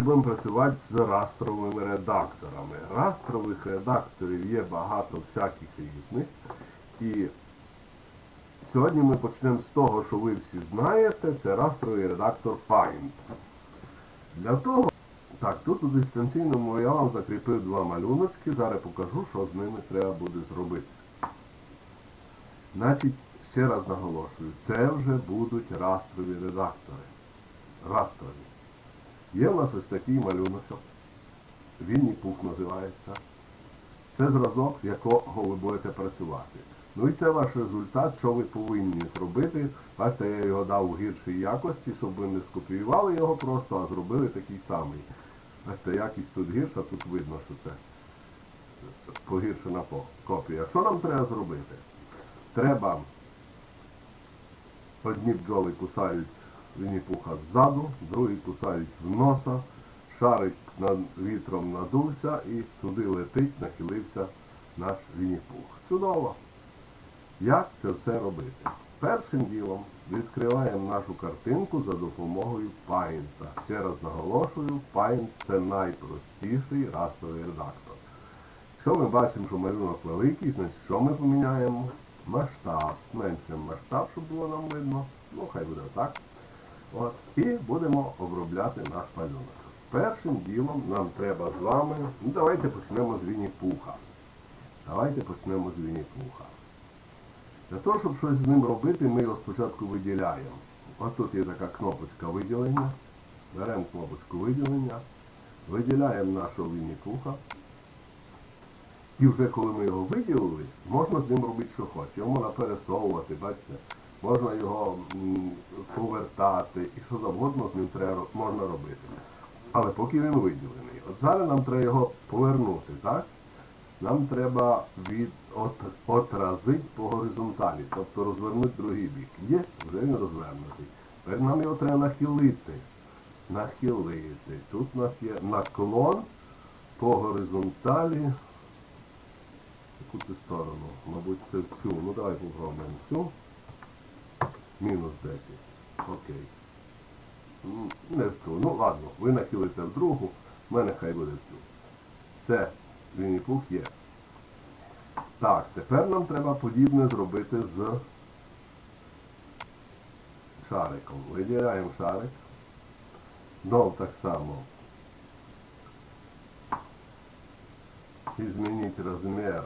Будемо працювати з растровими редакторами. Растрових редакторів є багато всяких різних. І сьогодні ми почнемо з того, що ви всі знаєте, це растровий редактор Find. Для того, так, тут у дистанційному я вам закріпив два малюночки, зараз покажу, що з ними треба буде зробити. Значить, ще раз наголошую, це вже будуть растрові редактори. Растрові. Є в нас ось такий малюночок. Вільний пух називається. Це зразок, з якого ви будете працювати. Ну і це ваш результат, що ви повинні зробити. Бачите, я його дав у гіршій якості, щоб ви не скопіювали його просто, а зробили такий самий. Бачите, якість тут гірша, тут видно, що це погіршена копія. Що нам треба зробити? Треба одні бджоли кусають вінні-пуха ззаду, другі кусають в носа, шарик над вітром надувся і туди летить, нахилився наш вінні-пух. Чудово! Як це все робити? Першим ділом відкриваємо нашу картинку за допомогою Paint. Ще раз наголошую, Paint це найпростіший растровий редактор. Якщо ми бачимо, що малюнок великий, значить що ми поміняємо? Масштаб. Зменшуємо масштаб, щоб було нам видно. Ну, хай буде так. От. І будемо обробляти наш малюнок. Першим ділом нам треба з вами. Ну, давайте почнемо з Вінні-Пуха. Давайте почнемо з Вінні-Пуха. Для того, щоб щось з ним робити, ми його спочатку виділяємо. От тут є така кнопочка виділення. Беремо кнопочку виділення, виділяємо нашого Вінні-Пуха. І вже коли ми його виділили, можна з ним робити, що хоче. Його можна пересовувати, бачите, можна його повертати і що завгодно з ним треба, можна робити. Але поки він виділений. От зараз нам треба його повернути, так? Нам треба від, от, отразити по горизонталі, тобто розвернути другий бік. Є, вже він розвернутий. Тепер нам його треба нахилити. Нахилити. Тут у нас є наклон по горизонталі. Яку це сторону? Мабуть, це цю. Ну давай попробуємо цю. Мінус 10. Окей. Не в ту. Ну ладно, ви нахилите в другу, в мене хай буде в цю. Все, Вінні-Пух є. Так, тепер нам треба подібне зробити з шариком. Виділяємо шарик. Знов так само. І змініть розмір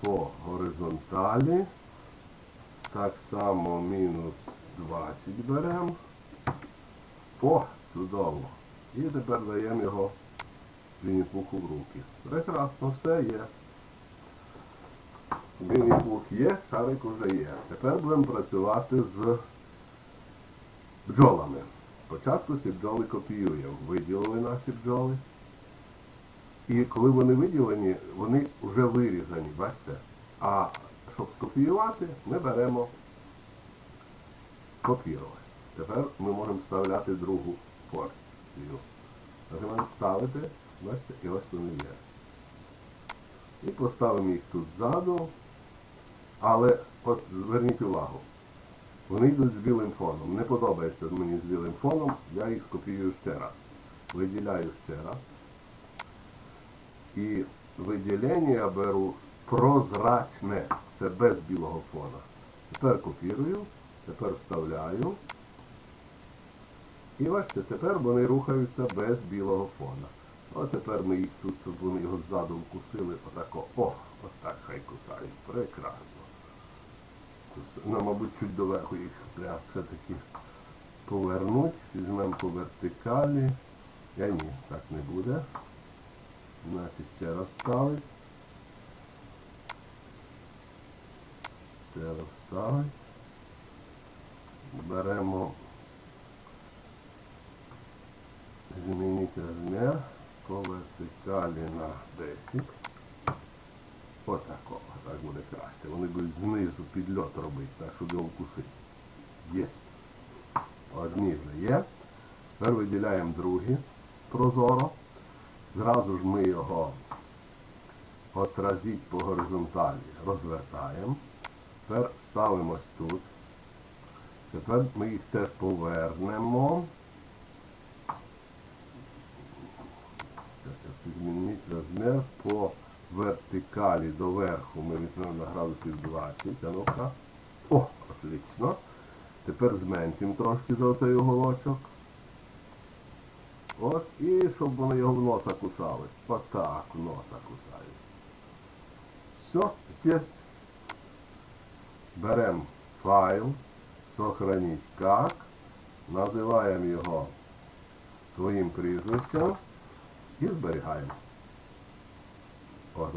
по горизонталі. Так само мінус 20 беремо. О, чудово. І тепер даємо його Вінні-Пуху в руки. Прекрасно, все є. Вінні-Пух є, шарик уже є. Тепер будемо працювати з бджолами. Спочатку ці бджоли копіюємо. Виділили наші бджоли. І коли вони виділені, вони вже вирізані, бачите? А щоб скопіювати, ми беремо копірувати. Тепер ми можемо вставляти другу порцію. Нажимаємо ставити, бачите, і ось вони є. І поставимо їх тут ззаду. Але от зверніть увагу, вони йдуть з білим фоном. Не подобається мені з білим фоном, я їх скопіюю ще раз. Виділяю ще раз. І виділення беру прозрачне. Це без білого фона. Тепер копірую, тепер вставляю. І бачите, тепер вони рухаються без білого фона. От тепер ми їх тут, вони його ззаду вкусили, отако. О, отак хай кусають. Прекрасно. Ну, мабуть, чуть доверху їх треба все-таки повернути. Візьмемо по вертикалі. Я ні, так не буде. Значить, ще раз ставить. Ще раз ставить. Беремо змінити розмір по вертикалі на 10. Отако, так буде краще. Вони будуть знизу підльот робити, так щоб його вкусити. Єсть. Одні вже є. Тепер виділяємо другі прозоро. Зразу ж ми його отразіть по горизонталі, розвертаємо. Тепер ставимось тут. Тепер ми їх теж повернемо. змініть розмір по вертикалі до верху. Ми візьмемо на градусів 20. А ну-ка. О, отлично. Тепер зменшимо трошки за оцей уголочок. От, і щоб вони його в носа кусали. Отак в носа кусають. Все, є. Беремо файл, сохраніть как, називаємо його своїм прізвищем і зберігаємо.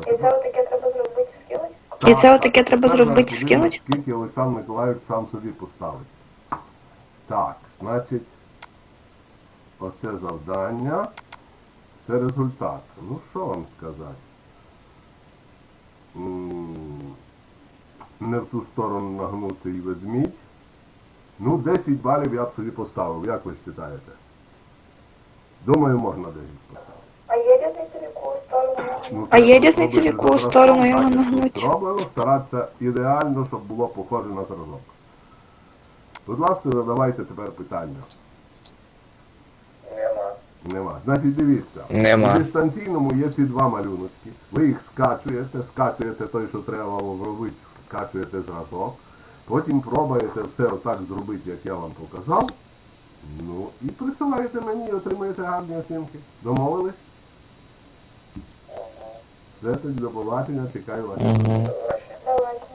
І це отаке треба зробити скинуть? І це отаке треба зробити, скинуть? Скільки Олександр Миколаївич сам собі поставить. Так, значить, оце завдання, це результат. Ну що вам сказати? Не в ту сторону нагнутий ведмідь. Ну, 10 балів я б собі поставив. Як ви вважаєте? Думаю, можна 10 поставити. А є різниця в яку сторону? Ну, А є різниця, в яку сторону його нагнуть? Зроблено, старатися ідеально, щоб було похоже на зразок. Будь ласка, задавайте тепер питання. Нема. Нема. Значить, дивіться. Нема. У дистанційному є ці два малюночки. Ви їх скачуєте, скачуєте той, що треба робити, скачуєте зразок. Потім пробуєте все отак зробити, як я вам показав. Ну і присилаєте мені і отримаєте гарні оцінки. Домовились? Все тоді до побачення, чекаю вас.